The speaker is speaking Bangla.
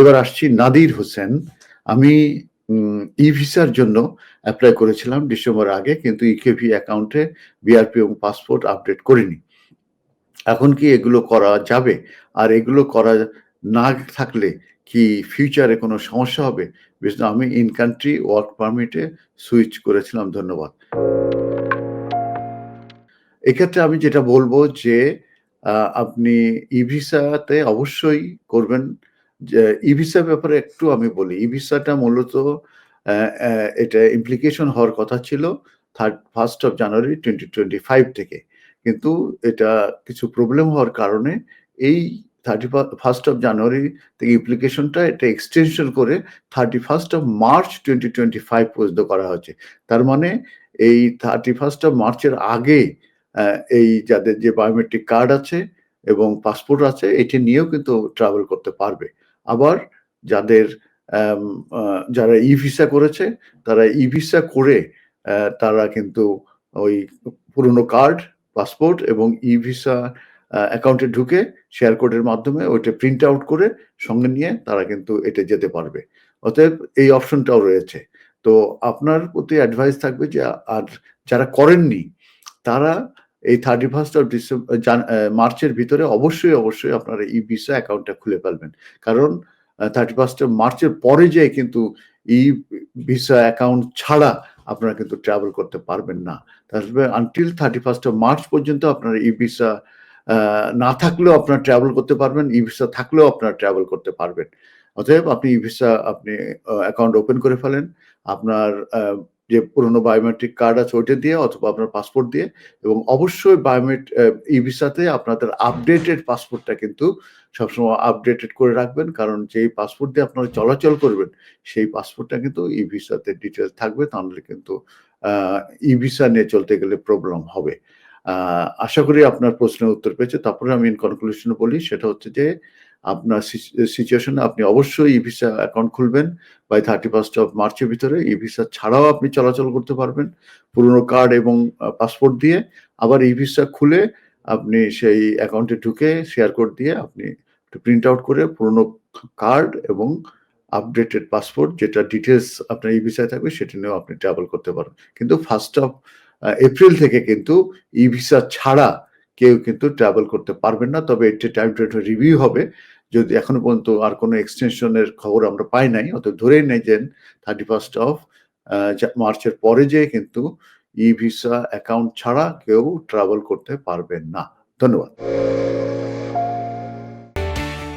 এবার আসছি নাদির হোসেন। আমি ই ভিসার জন্য অ্যাপ্লাই করেছিলাম ডিসেম্বর আগে, কিন্তু ইকেভি অ্যাকাউন্টে বিআরপি এবং পাসপোর্ট আপডেট করিনি। এখন কি এগুলো করা যাবে? আর এগুলো করা না থাকলে কি ফিউচারে কোনো সমস্যা হবে? বিশেষ আমি ইন কান্ট্রি ওয়ার্ক পারমিটে সুইচ করেছিলাম, ধন্যবাদ। এক্ষেত্রে আমি যেটা বলব যে আপনি ই ভিসাতে অবশ্যই করবেন। ই ভিসার ব্যাপারে একটু আমি বলি, ই ভিসাটা মূলত এটা ইমপ্লিকেশন হওয়ার কথা ছিল third first of January twenty twenty five থেকে। কিন্তু এটা কিছু প্রবলেম হওয়ার কারণে এই থার্টি ফার্স্ট অফ জানুয়ারি থেকে ইমপ্লিকেশনটা এটা এক্সটেনশন করে thirty first of March twenty twenty five পর্যন্ত করা হয়েছে। তার মানে এই থার্টি ফার্স্ট অফ মার্চের আগে এই যাদের যে বায়োমেট্রিক কার্ড আছে এবং পাসপোর্ট আছে, এটি নিয়েও কিন্তু ট্রাভেল করতে পারবে। আবার যাদের যারা ই ভিসা করেছে, তারা ই ভিসা করে তারা কিন্তু ওই পুরনো কার্ড, পাসপোর্ট এবং ই ভিসা অ্যাকাউন্টে ঢুকে শেয়ার কোডের মাধ্যমে ওইটা প্রিন্ট আউট করে সঙ্গে নিয়ে তারা কিন্তু এতে যেতে পারবে। অতএব এই অপশনটাও রয়েছে। তো আপনার প্রতি অ্যাডভাইস থাকবে যে, আর যারা করেননি, তারা এই থার্টি ফার্স্ট অফ ডিসেম্বর মার্চের ভিতরে অবশ্যই অবশ্যই আপনারা ই ভিসা অ্যাকাউন্টটা খুলে ফেলবেন। কারণ থার্টি ফার্স্ট অফ মার্চের পরে যে কিন্তু ই ভিসা অ্যাকাউন্ট ছাড়া আপনারা কিন্তু ট্রাভেল করতে পারবেন না। তাহলে until thirty first of March পর্যন্ত আপনারা ই ভিসা না থাকলেও আপনারা ট্রাভেল করতে পারবেন ই ভিসা থাকলেও আপনারা ট্রাভেল করতে পারবেন। অতএব আপনি ই ভিসা আপনি অ্যাকাউন্ট ওপেন করে ফেলেন। আপনার যে পুরনো বায়োমেট্রিক কার্ড আছে ওইটা দিয়ে অথবা আপনার পাসপোর্ট দিয়ে এবং অবশ্যই বায়োমেট ই ভিসাতে আপনাদের আপডেটেড পাসপোর্টটা কিন্তু সবসময় আপডেটেড করে রাখবেন। কারণ যেই পাসপোর্ট দিয়ে আপনারা চলাচল করবেন, সেই পাসপোর্টটা কিন্তু ই ভিসাতে ডিটেলস থাকবে, তাহলে কিন্তু ই ভিসা নিয়ে চলতে গেলে প্রবলেম হবে। আশা করি আপনার প্রশ্নের উত্তর পেয়েছে। তারপরে আমি ইন কনক্লুশন বলি, সেটা হচ্ছে যে আপনার সিচুয়েশনে আপনি অবশ্যই ই ভিসা অ্যাকাউন্ট খুলবেন। বাই থার্টি ফার্স্ট অফ মার্চের ভিতরে ই ভিসা ছাড়াও আপনি চলাচল করতে পারবেন। পুরনো কার্ড এবং পাসপোর্ট দিয়ে আবার ই ভিসা খুলে আপনি সেই অ্যাকাউন্টে ঢুকে শেয়ার কোড দিয়ে আপনি প্রিন্ট আউট করে পুরনো কার্ড এবং আপডেটেড পাসপোর্ট যেটা ডিটেলস আপনার ই ভিসায় থাকবে সেটা নিয়েও আপনি ট্রাভেল করতে পারবেন। কিন্তু ফার্স্ট অফ এপ্রিল থেকে কিন্তু ই ভিসা ছাড়া কেউ কিন্তু ট্রাভেল করতে পারবেন না। তবে এটি টাইম টু রিভিউ হবে যদি এখনও পর্যন্ত আর কোনো এক্সটেনশনের খবর আমরা পাই নাই অত ধরেই নেই যে থার্টি ফার্স্ট অফ মার্চের পরে যে কিন্তু ই ভিসা অ্যাকাউন্ট ছাড়া কেউ ট্রাভেল করতে পারবেন না। ধন্যবাদ।